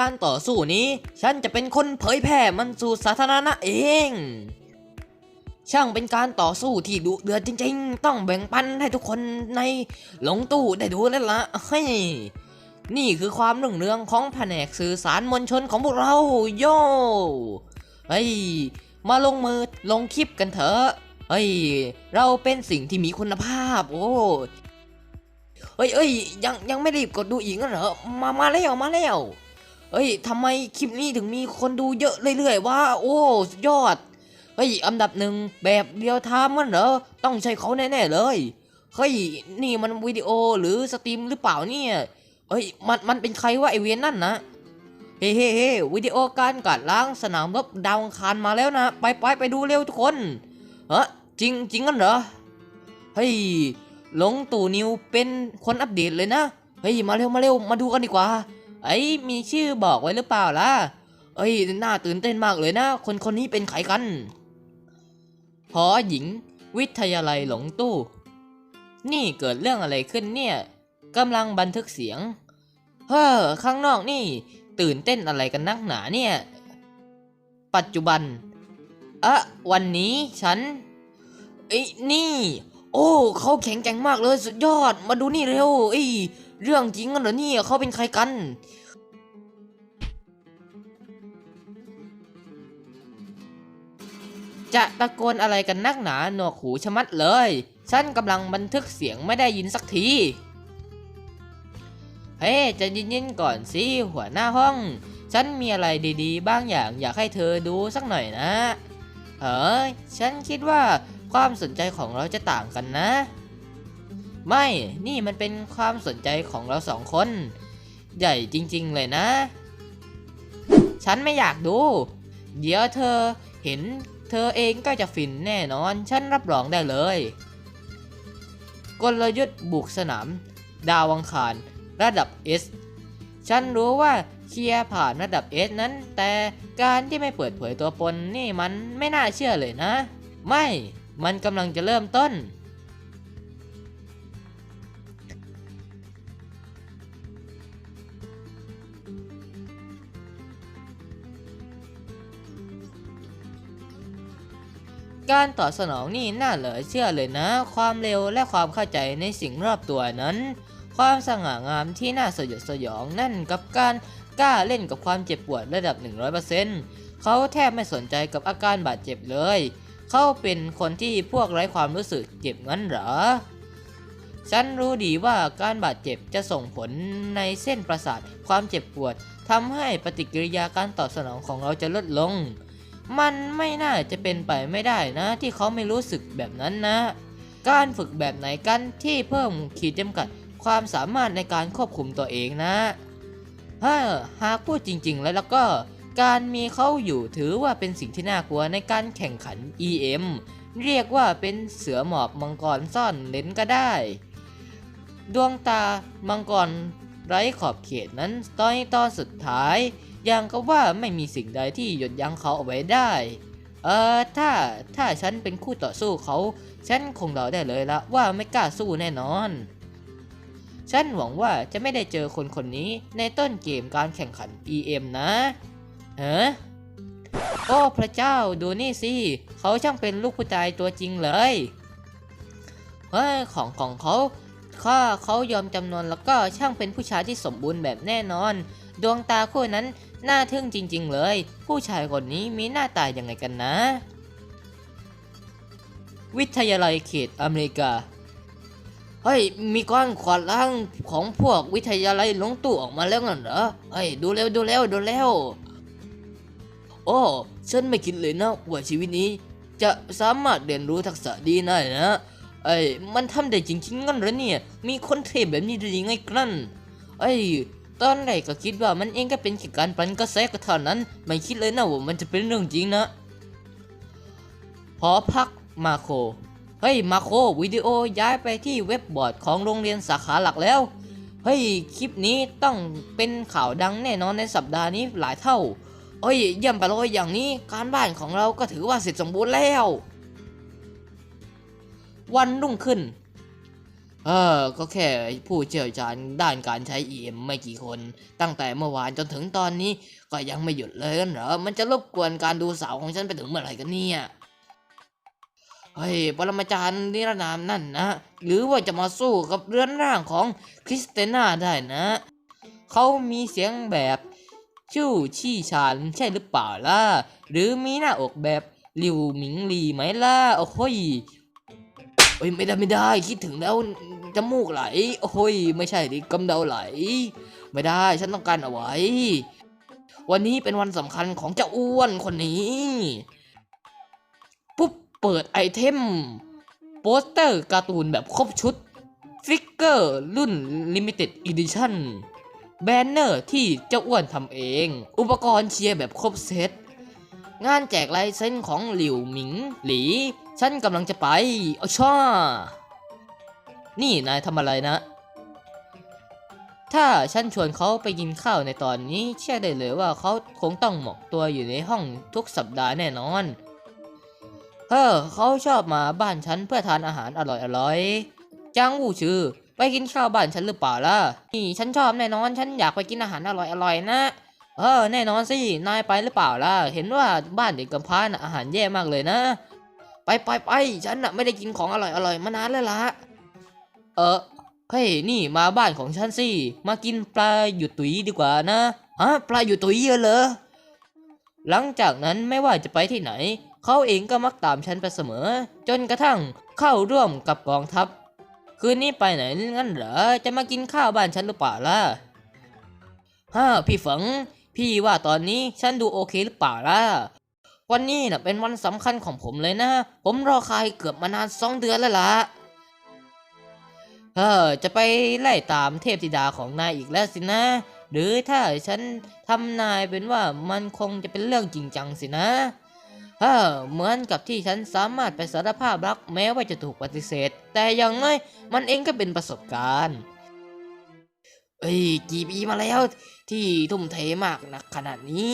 การต่อสู้นี้ ฉันจะเป็นคนเผยแพร่มันสู่สาธารณะเอง ช่างเป็นการต่อสู้ที่ดุเดือดจริง ๆ ต้องแบ่งปันให้ทุกคนในหลงตู้ได้ดูแล้วละเฮ้ยนี่คือความรุ่งเรืองของแผนกสื่อสารมวลชนของพวกเราโย่เฮ้ยมาลงมือลงคลิปกันเถอะเฮ้ย เราเป็นสิ่งที่มีคุณภาพ โอ้เฮ้ยเอ้ยยังยังไม่รีบกดดูอีกงั้นเหรอมามาแล้วมาแล้ว เฮ้ยทำไมคลิปนี้ถึงมีคนดูเยอะเรื่อยๆวะโอ้ยอด เฮ้ย อันดับหนึ่งแบบเรียวทม์มันเหรอ ต้องใช่เขาแน่ๆเลย เฮ้ย นี่มันวิดีโอหรือสตรีมหรือเปล่าเนี่ย เฮ้ย มัน มันเป็นใครวะไอเวียนนั่นนะ เฮ้เฮ้เฮ้วิดีโอการกัดล้างสนามรบดาวอังคารมาแล้วนะ ไปไปไปดูเร็วทุกคนเฮ้จริงจริงกันเหรอ เฮ้ย หลงตู่นิวเป็นคนอัปเดตเลยนะ เฮ้ย มาเร็วมาเร็วมาดูกันดีกว่า ไอ้ยมีชื่อบอกไว้หรือเปล่าล่ะ เอ้ยน่าตื่นเต้นมากเลยนะ คนคนนี้เป็นใครกันหอหญิง วิทยาลัยหลงตู้ นี่เกิดเรื่องอะไรขึ้นเนี่ยกำลังบันทึกเสียง เฮ้อข้างนอกนี่ ตื่นเต้นอะไรกันนักหนาเนี่ย ปัจจุบันอะวันนี้ฉันไอ้นี่ โอ้เขาแข็งแกร่งมากเลยสุดยอด มาดูนี่เร็วไอ้ เรื่องจริงกันเหรอนี่เขาเป็นใครกัน จะตะโกนอะไรกันนักหนาหนวกหูชะมัดเลย ฉันกำลังบันทึกเสียงไม่ได้ยินสักที เฮ้จะเย็นก่อนสิหัวหน้าห้อง ฉันมีอะไรดีๆ บ้างอย่างอยากให้เธอดูสักหน่อยนะ เฮ้ยฉันคิดว่าความสนใจของเราจะต่างกันนะ ไม่ นี่มันเป็นความสนใจของเราสองคน ใหญ่จริงๆเลยนะ ฉันไม่อยากดู เดี๋ยวเธอเห็นเธอเองก็จะฟินแน่นอน ฉันรับรองได้เลย กลยุทธ์บุกสนาม ดาวังคาร ระดับ S ฉันรู้ว่าเคลียร์ผ่านระดับ S นั้น แต่การที่ไม่เปิดเผยตัวปนนี่มันไม่น่าเชื่อเลยนะ ไม่ มันกำลังจะเริ่มต้น การตอบสนองนี่น่าเหลือเชื่อเลยนะ ความเร็วและความเข้าใจในสิ่งรอบตัวนั้น ความสง่างามที่น่าสยดสยองนั่นกับการกล้าเล่นกับความเจ็บปวดระดับ 100%เขาแทบไม่สนใจกับอาการบาดเจ็บเลย เขาเป็นคนที่พวกไร้ความรู้สึกเจ็บงั้นเหรอ ฉันรู้ดีว่าการบาดเจ็บจะส่งผลในเส้นประสาทความเจ็บปวดทำให้ปฏิกิริยาการตอบสนองของเราจะลดลง มันไม่น่าจะเป็นไปไม่ได้นะ ที่เขาไม่รู้สึกแบบนั้นนะ การฝึกแบบไหนกันที่เพิ่มขีดจำกัดความสามารถในการควบคุมตัวเองนะถ้าหากพูดจริง ๆ แล้วแล้วก็ การมีเขาอยู่ถือว่าเป็นสิ่งที่น่ากลัวในการแข่งขัน EM เรียกว่าเป็นเสือหมอบมังกรซ่อนเลนก็ได้ ดวงตามังกรไร้ขอบเขตนั้นตอนตอนสุดท้าย ย่างกับว่าไม่มีสิ่งใดที่หยุดยั้งเขาเอาไว้ได้ เออถ้าถ้าฉันเป็นคู่ต่อสู้เขา ฉันคงเดาได้เลยละว่าไม่กล้าสู้แน่นอน ฉันหวังว่าจะไม่ได้เจอคนคนนี้ในต้นเกมการแข่งขัน EM นะเฮ้โอ้พระเจ้าดูนี่สิ เขาช่างเป็นลูกผู้ชายตัวจริงเลยเฮ้ยของของเขาข้าเขายอมจำนนแล้วก็ช่างเป็นผู้ชายที่สมบูรณ์แบบแน่นอน ดวงตาคู่นั้น น่าทึ่งจริงๆเลย ผู้ชายคนนี้มีหน้าตายังไงกันนะ วิทยาลัยเขตอเมริกา เฮ้ย มีก้อนขวดล้างของพวกวิทยาลัยหลงตู่ออกมาแล้วงั้นเหรอ เฮ้ย ดูเร็วดูเร็วดูเร็วโอ้ ฉันไม่คิดเลยนะว่าชีวิตนี้ จะสามารถเรียนรู้ทักษะดีได้นะเอ้ยมันทำได้จริงๆงั้นเหรอเนี่ย มีคนเทพแบบนี้ได้ยังไงกันเอ้ย ตอนแรกก็คิดว่ามันเองก็เป็นแค่การปั่นกระแสก็เท่านั้น ไม่คิดเลยนะว่ามันจะเป็นเรื่องจริงนะหอพักมาโค เฮ้ยมาโควิดีโอย้ายไปที่เว็บบอร์ดของโรงเรียนสาขาหลักแล้ว เฮ้ยคลิปนี้ต้องเป็นข่าวดังแน่นอนในสัปดาห์นี้หลายเท่าเฮ้ยเยี่ยมไปเลยอย่างนี้การบ้านของเราก็ถือว่าเสร็จสมบูรณ์แล้ว วันรุ่งขึ้น เออ ก็แค่ผู้เชี่ยวชาญด้านการใช้ EM ไม่กี่คน ตั้งแต่เมื่อวานจนถึงตอนนี้ก็ยังไม่หยุดเลยกันเหรอ มันจะรบกวนการดูสาวของฉันไปถึงเมื่อไหร่กันเนี่ย เฮ้ย ปรมาจารย์นิรนามนั่นนะ หรือว่าจะมาสู้กับเรือนร่างของคริสเตน่าได้นะ เขามีเสียงแบบชู่ชี่ชานใช่หรือเปล่าล่ะ หรือมีหน้าอกแบบลิวหมิงลีไหมล่ะ โอ้โหยเฮ้ยไม่ได้ไม่ได้คิดถึงแล้ว จมูกไหล โอ้ย ไม่ใช่ดิกำเดาไหล ไม่ได้ฉันต้องการเอาไว้ วันนี้เป็นวันสำคัญของเจ้าอ้วนคนนี้ปุ๊บเปิดไอเทม โปสเตอร์การ์ตูนแบบครบชุด ฟิกเกอร์รุ่น Limited Edition แบนเนอร์ที่เจ้าอ้วนทำเอง อุปกรณ์เชียร์แบบครบเซตงานแจกลายเส้นของหลิวหมิง หลี ฉันกำลังจะไปเอช่า นี่นายทำอะไรนะ ถ้าฉันชวนเขาไปกินข้าวในตอนนี้ เชื่อได้เลยว่าเขาคงต้องหมกตัวอยู่ในห้องทุกสัปดาห์แน่นอน เออเขาชอบมาบ้านฉันเพื่อทานอาหารอร่อยๆจ้างวูชื่อ ไปกินข้าวบ้านฉันหรือเปล่าล่ะ นี่ฉันชอบแน่นอน ฉันอยากไปกินอาหารอร่อยๆนะ เออ แน่นอนสิ นายไปหรือเปล่าล่ะ เห็นว่าบ้านเด็กกำพร้านะอาหารแย่มากเลยนะ ไปไปไปฉันน่ะไม่ได้กินของอร่อยๆมานานแล้วล่ะ ออเฮ้ยนี่มาบ้านของฉันสิ มากินปลาหยุดตุยดีกว่านะฮะปลาหยุดตุยเหรอหลังจากนั้นไม่ว่าจะไปที่ไหน เขาเองก็มักตามฉันไปเสมอ จนกระทั่งเข้าร่วมกับกองทัพ คืนนี้ไปไหนงั้นเหรอจะมากินข้าวบ้านฉันหรือเปล่าล่ะฮ่าพี่ฝัง พี่ว่าตอนนี้ฉันดูโอเคหรือเปล่าล่ะวันนี้น่ะเป็นวันสำคัญของผมเลยนะ ผมรอคอยเกือบมานานสองเดือนแล้วล่ะ เออจะไปไล่ตามเทพธิดาของนายอีกแล้วสินะ หรือถ้าฉันทำนายเป็นว่ามันคงจะเป็นเรื่องจริงจังสินะเออเหมือนกับที่ฉันสามารถไปสารภาพรักแม้ว่าจะถูกปฏิเสธ แต่อย่างน้อยมันเองก็เป็นประสบการณ์ เอ้ยกี่ปีมาแล้วที่ทุ่มเทมากนะขนาดนี้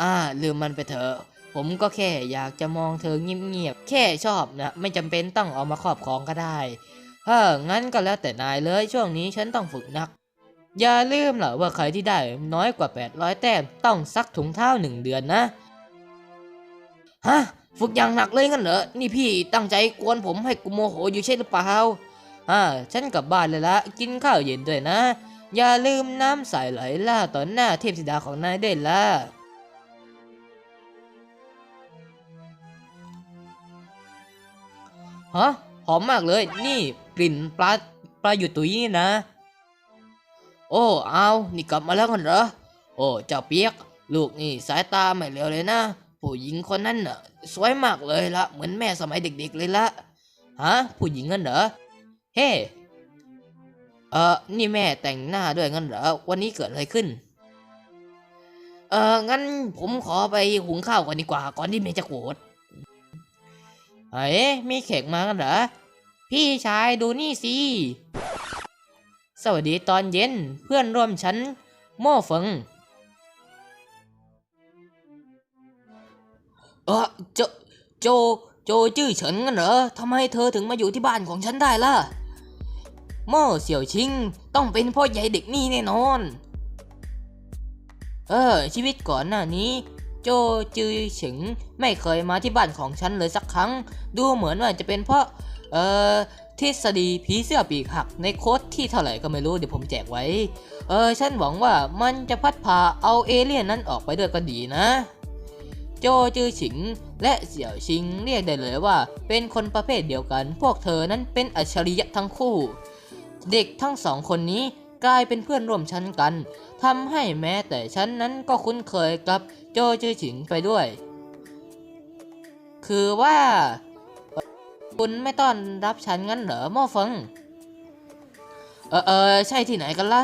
อ่าลืมมันไปเถอะ ผมก็แค่อยากจะมองเธอเงียบๆแค่ชอบนะ ไม่จำเป็นต้องเอามาครอบครองก็ได้ เอองั้นก็แล้วแต่นายเลยช่วงนี้ฉันต้องฝึกหนัก อย่าลืมล่ะว่าใครที่ได้น้อยกว่า 800 แต้มต้องซักถุงเท้าหนึ่งเดือนนะ ฮะ ฝึกอย่างหนักเลยงั้นเหรอ นี่พี่ตั้งใจกวนผมให้กูโมโหอยู่ใช่หรือเปล่าอ่าฉันกลับบ้านเลยละ กินข้าวเย็นด้วยนะ อย่าลืมน้ำใสไหลล่าต่อหน้าเทพธิดาของนายได้วยละฮะ หอมมากเลย นี่กลิ่นปลาปลาอยู่ตุยนี่นะ โอ้เอานี่กลับมาแล้วกันเหรอ โอ้เจ้าเปียก ลูกนี่สายตาไม่เลวเลยนะ ผู้หญิงคนนั้นน่ะ สวยมากเลยละเหมือนแม่สมัยเด็กๆเลยละฮะผู้หญิงงั้นเหรอ เฮ้ เออนี่แม่แต่งหน้าด้วยงั้นเหรอ วันนี้เกิดอะไรขึ้น เอองั้นผมขอไปหุงข้าวก่อนดีกว่า ก่อนที่แม่จะโกรธ เฮ้ยมีแขกมากันเหรอ พี่ชายดูนี่สิ สวัสดีตอนเย็นเพื่อนร่วมชั้น โม่เฟิงเออโจโจโจจื้อเฉินกันเหรอทำไมเธอถึงมาอยู่ที่บ้านของฉันได้ล่ะโม่เสี่ยวชิงต้องเป็นพ่อใหญ่เด็กนี่แน่นอน เออ ชีวิตก่อนหน้านี้ โจจือฉิงไม่เคยมาที่บ้านของฉันเลยสักครั้ง ดูเหมือนว่าจะเป็นเพราะ เอ่อทฤษฎีผีเสื้อปีกหักในโค้ดที่เท่าไหร่ก็ไม่รู้เดี๋ยวผมแจกไว้ เออฉันหวังว่ามันจะพัดพาเอาเอเลี่ยนนั้นออกไปด้วยก็ดีนะ โจจือฉิงและเสี่ยวชิงเรียกได้เลยว่า เป็นคนประเภทเดียวกัน พวกเธอนั้นเป็นอัจฉริยะทั้งคู่ เด็กทั้งสองคนนี้ กลายเป็นเพื่อนร่วมชั้นกันทำให้แม้แต่ฉันนั้นก็คุ้นเคยกับโจจือฉิงไปด้วย คือว่า คุณไม่ต้อนรับฉันงั้นเหรอหม่อเฟิงเออเออใช่ที่ไหนกันล่ะ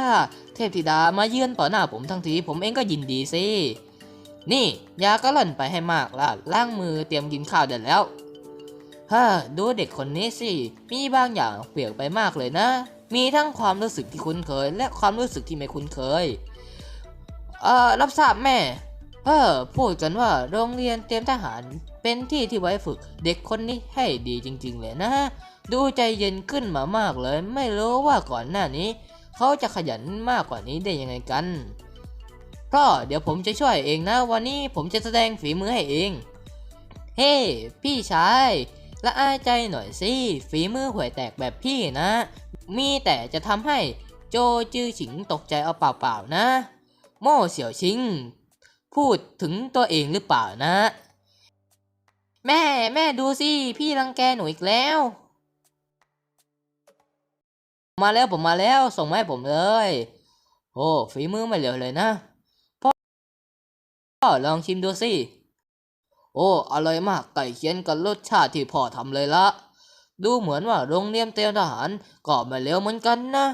เทพธิดามาเยือนต่อหน้าผมทั้งทีผมเองก็ยินดีสิ นี่ยาก็หล่นไปให้มากละล้างมือเตรียมกินข้าวเดี๋ยวแล้วฮ่าดูเด็กคนนี้สิ มีบางอย่างเปลี่ยนไปมากเลยนะ มีทั้งความรู้สึกที่คุ้นเคย และความรู้สึกที่ไม่คุ้นเคย เอ่อ รับทราบแม่ เออ พูดกันว่าโรงเรียนเตรียมทหารเป็นที่ที่ไว้ฝึกเด็กคนนี้ให้ดีจริง ๆ เลยนะ ดูใจเย็นขึ้นมามากเลย ไม่รู้ว่าก่อนหน้านี้ เขาจะขยันมากกว่านี้ได้ยังไงกันก็เดี๋ยวผมจะช่วยเองนะ วันนี้ผมจะแสดงฝีมือให้เอง เฮ้พี่ชายละอายใจหน่อยสิ ฝีมือห่วยแตกแบบพี่นะ มีแต่จะทำให้โจจือฉิงตกใจเอาเปล่าๆนะ โม่เสี่ยวชิง พูดถึงตัวเองหรือเปล่านะ แม่แม่ดูสิ พี่รังแกหนูอีกแล้ว มาแล้วผมมาแล้วส่งมาให้ผมเลย โอ้ฝีมือไม่เหลวเลยนะพ่อพ่อลองชิมดูสิ โอ้อร่อยมากไก่เคียนกับรสชาติที่พ่อทำเลยละ ดูเหมือนว่าโรงเรียนเตรียมทหารก็ไม่เลวเหมือนกันนะ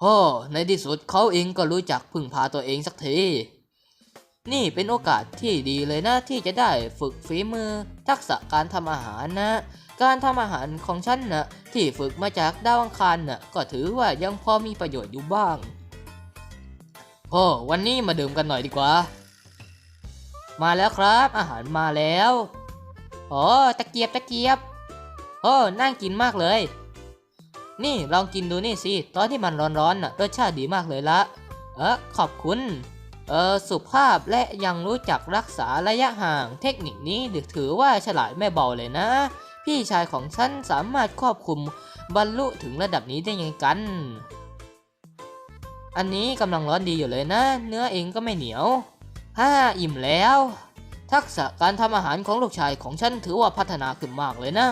โอ้ในที่สุดเขาเองก็รู้จักพึ่งพาตัวเองสักที นี่เป็นโอกาสที่ดีเลยนะที่จะได้ฝึกฝีมือ ทักษะการทำอาหารนะ การทำอาหารของฉันนะที่ฝึกมาจากดาวอังคารนะก็ถือว่ายังพอมีประโยชน์อยู่บ้างโอ้วันนี้มาดื่มกันหน่อยดีกว่า มาแล้วครับ อาหารมาแล้วโอ้ตะเกียบ ตะเกียบ โอ้น่ากินมากเลย นี่ลองกินดูนี่สิ ตอนที่มันร้อนๆน่ะรสชาติดีมากเลยละ เออขอบคุณ เออสุภาพและยังรู้จักรักษาระยะห่าง เทคนิคนี้ถือว่าฉลาดไม่เบาเลยนะ พี่ชายของฉันสามารถควบคุมบรรลุถึงระดับนี้ได้ยังไงกัน อันนี้กำลังร้อนดีอยู่เลยนะ เนื้อเองก็ไม่เหนียวฮ่าอิ่มแล้ว ทักษะการทำอาหารของลูกชายของฉันถือว่าพัฒนาขึ้นมากเลยนะ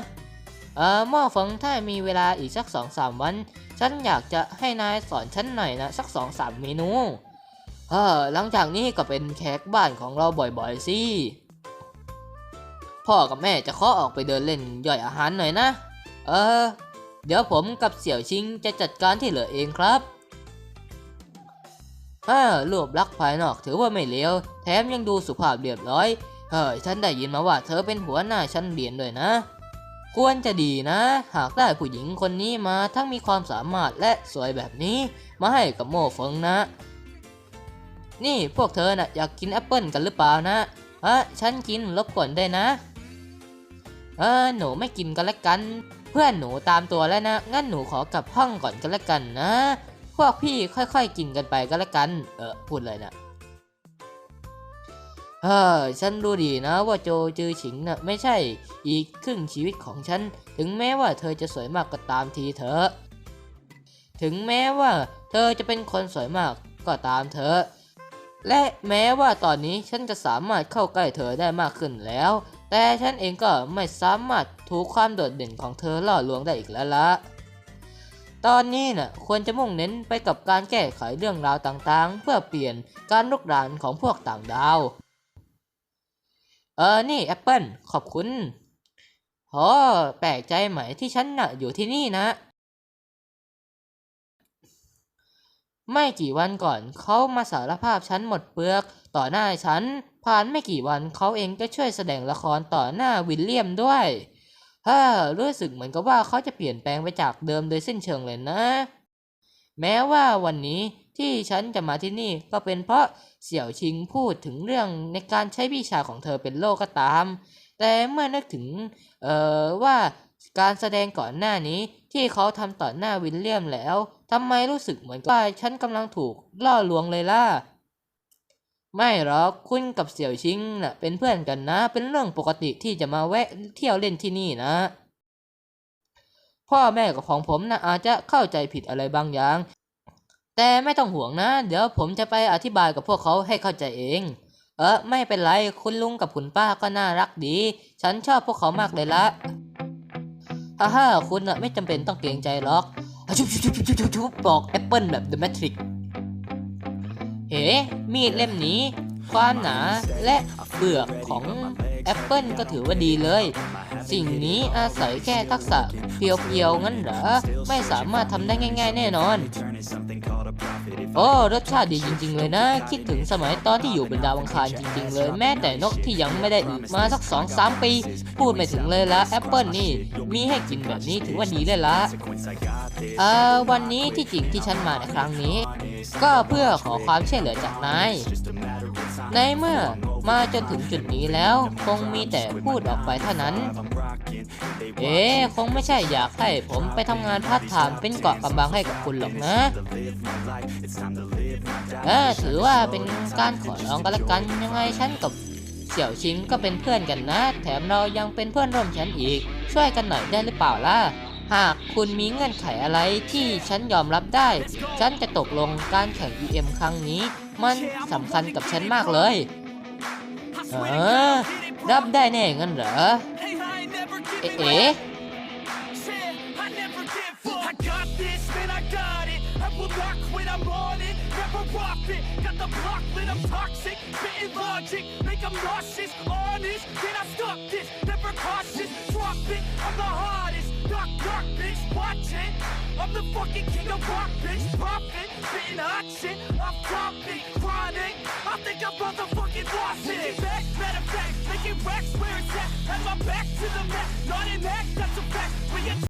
เออหม้อเฟิงถ้ามีเวลาอีกสักสองสามวัน ฉันอยากจะให้นายสอนฉันหน่อยนะ สักสองสามเมนู เออหลังจากนี้ก็เป็นแขกบ้านของเราบ่อยๆสิพ่อกับแม่จะขอออกไปเดินเล่นย่อยอาหารหน่อยนะ เออ เดี๋ยวผมกับเสี่ยวชิงจะจัดการที่เหลือเองครับอ่ารูปลักษณ์ภายนอกถือว่าไม่เลวแถมยังดูสุภาพเรียบร้อย เฮ้ยฉันได้ยินมาว่าเธอเป็นหัวหน้าชั้นเรียนด้วยนะ ควรจะดีนะ หากได้ผู้หญิงคนนี้มาทั้งมีความสามารถและสวยแบบนี้ มาให้กับโมเฟิงนะ นี่พวกเธอน่ะอยากกินแอปเปิลกันหรือเปล่านะฮะฉันกินรบกวนได้นะ เออหนูไม่กินกันละกัน เพื่อนหนูตามตัวแล้วนะ งั้นหนูขอกลับห้องก่อนกันละกันนะ พวกพี่ค่อยๆกินกันไปกันละกัน เออพูดเลยนะ เออฉันรู้ดีนะว่าโจจือฉิงน่ะไม่ใช่อีกครึ่งชีวิตของฉัน ถึงแม้ว่าเธอจะสวยมากก็ตามทีเถอะ ถึงแม้ว่าเธอจะเป็นคนสวยมากก็ตามเถอะ และแม้ว่าตอนนี้ฉันจะสามารถเข้าใกล้เธอได้มากขึ้นแล้ว แต่ฉันเองก็ไม่สามารถถูกความโดดเด่นของเธอล่อลวงได้อีกแล้วละตอนนี้น่ะควรจะมุ่งเน้นไปกับการแก้ไขเรื่องราวต่างๆ เพื่อเปลี่ยนการลุกรานของพวกต่างดาว เออ นี่แอปเปิลขอบคุณโอ้แปลกใจไหมที่ฉันน่ะอยู่ที่นี่นะ ไม่กี่วันก่อนเขามาสารภาพฉันหมดเปลือกต่อหน้าฉัน ผ่านไม่กี่วันเขาเองก็ช่วยแสดงละครต่อหน้าวิลเลียมด้วยฮ่ารู้สึกเหมือนกับว่าเขาจะเปลี่ยนแปลงไปจากเดิมโดยสิ้นเชิงเลยนะ แม้ว่าวันนี้ ที่ฉันจะมาที่นี่ก็เป็นเพราะเสี่ยวชิงพูดถึงเรื่องในการใช้วิชาของเธอเป็นโลกก็ตาม แต่เมื่อนึกถึงเอ่อว่าการแสดงก่อนหน้านี้ที่เขาทำต่อหน้าวิลเลียมแล้วทำไมรู้สึกเหมือนว่าฉันกำลังถูกล่อลวงเลยล่ะ ไม่หรอกคุณกับเสี่ยวชิงน่ะเป็นเพื่อนกันนะ เป็นเรื่องปกติที่จะมาแวะเที่ยวเล่นที่นี่นะ พ่อแม่กับของผมนะอาจจะเข้าใจผิดอะไรบางอย่าง แต่ไม่ต้องห่วงนะ เดี๋ยวผมจะไปอธิบายกับพวกเขาให้เข้าใจเอง เออไม่เป็นไรคุณลุงกับคุณป้าก็น่ารักดี ฉันชอบพวกเขามากเลยละฮ่าฮ่าคุณน่ะไม่จำเป็นต้องเกรงใจหรอกชุบชุบชุบชุบชุบชุบบอกแอปเปิลแบบ The Matrix เฮ้มีดเล่มนี้ ความหนาและเปลือกของแอปเปิลก็ถือว่าดีเลย สิ่งนี้อาศัยแค่ทักษะเพียวๆงั้นเหรอ ไม่สามารถทำได้ง่าย ๆ แน่นอน โอ้รสชาติดีจริง ๆ เลยนะ คิดถึงสมัยตอนที่อยู่บนดาวอังคารจริง ๆ เลย แม้แต่นกที่ยังไม่ได้อึมาสักสองสามปี พูดไม่ถึงเลยละแอปเปิลนี่ มีให้กินแบบนี้ถือว่าดีเลยละเอ่อวันนี้ที่จริงที่ฉันมาในครั้งนี้ ก็เพื่อขอความช่วยเหลือจากนาย ในเมื่อมาจนถึงจุดนี้แล้วคงมีแต่พูดออกไปเท่านั้น เอ๊ะคงไม่ใช่อยากให้ผมไปทำงานพาร์ทไทม์เป็นเกาะกำบังให้กับคุณหรอกนะเออถือว่าเป็นการขอร้องกันละกันยังไงฉันกับเสี่ยวชิงก็เป็นเพื่อนกันนะ แถมเรายังเป็นเพื่อนร่วมชั้นอีก ช่วยกันหน่อยได้หรือเปล่าล่ะ หากคุณมีเงื่อนไขอะไรที่ฉันยอมรับได้ ฉันจะตกลงการแข่ง EM ครั้งนี้ มันสำคัญกับฉันมากเลย เออ รับได้แน่งั้นเหรอ เอ๊ะเอ๊ duck, duck, bitch, watching. I'm the fucking king of rock, bitch, profit. Spitting hot shit, I'm dropping, chronic. I think I'm motherfucking lost it. Back, better of making racks where it's at. Have my back to the mat, not an act, that's a fact. We